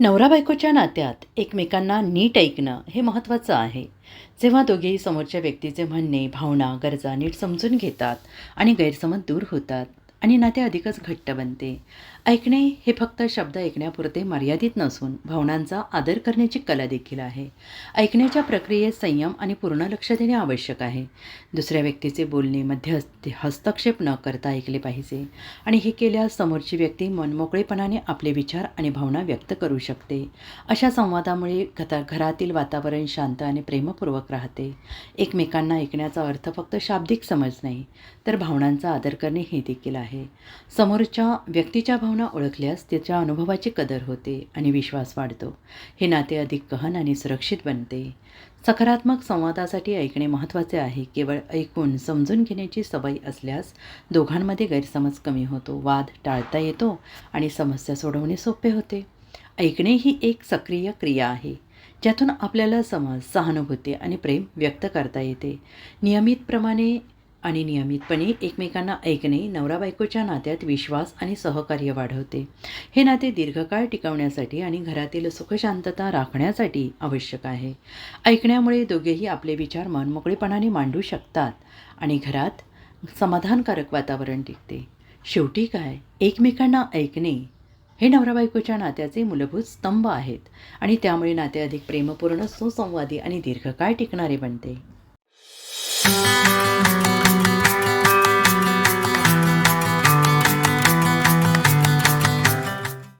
नवरा बायकोच्या नात्यात एकमेकांना नीट ऐकणं हे महत्त्वाचं आहे. जेव्हा दोघेही समोरच्या व्यक्तीचे म्हणणे भावना गरजा नीट समजून घेतात आणि गैरसमज दूर होतात आणि नाते अधिकच घट्ट बनते. ऐकणे हे फक्त शब्द ऐकण्यापुरते मर्यादित नसून भावनांचा आदर करण्याची कला देखील आहे. ऐकण्याच्या प्रक्रियेत संयम आणि पूर्ण लक्ष देणे आवश्यक आहे. दुसऱ्या व्यक्तीचे बोलणे मध्ये हस्तक्षेप न करता ऐकले पाहिजे आणि हे केल्यास समोरची व्यक्ती मनमोकळेपणाने आपले विचार आणि भावना व्यक्त करू शकते. अशा संवादामुळे घता घरातील वातावरण शांत आणि प्रेमपूर्वक राहते. एकमेकांना ऐकण्याचा अर्थ फक्त शाब्दिक समज नाही तर भावनांचा आदर करणे हे देखील आहे. समोरच्या व्यक्तीच्या भावना ओळखल्यास त्याच्या अनुभवाची कदर होते आणि विश्वास वाढतो. हे नाते अधिक गहन आणि सुरक्षित बनते. सकारात्मक संवादासाठी ऐकणे महत्त्वाचे आहे. केवळ ऐकून समजून घेण्याची सवय असल्यास दोघांमध्ये गैरसमज कमी होतो वाद टाळता येतो आणि समस्या सोडवणे सोपे होते. ऐकणे ही एक सक्रिय क्रिया आहे ज्यातून आपल्याला समज सहानुभूती आणि प्रेम व्यक्त करता येते. नियमितप्रमाणे आणि नियमितपणे एकमेकांना ऐकणे नवरा बायकोच्या नात्यात विश्वास आणि सहकार्य वाढवते. हे नाते दीर्घकाळ टिकवण्यासाठी आणि घरातील सुखशांतता राखण्यासाठी आवश्यक आहे. ऐकण्यामुळे दोघेही आपले विचार मनमोकळेपणाने मांडू शकतात आणि घरात समाधानकारक वातावरण टिकते. शेवटी काय? एकमेकांना ऐकणे हे नवरा बायकोच्या नात्याचे मूलभूत स्तंभ आहेत आणि त्यामुळे नाते अधिक प्रेमपूर्ण सुसंवादी आणि दीर्घकाळ टिकणारे बनते.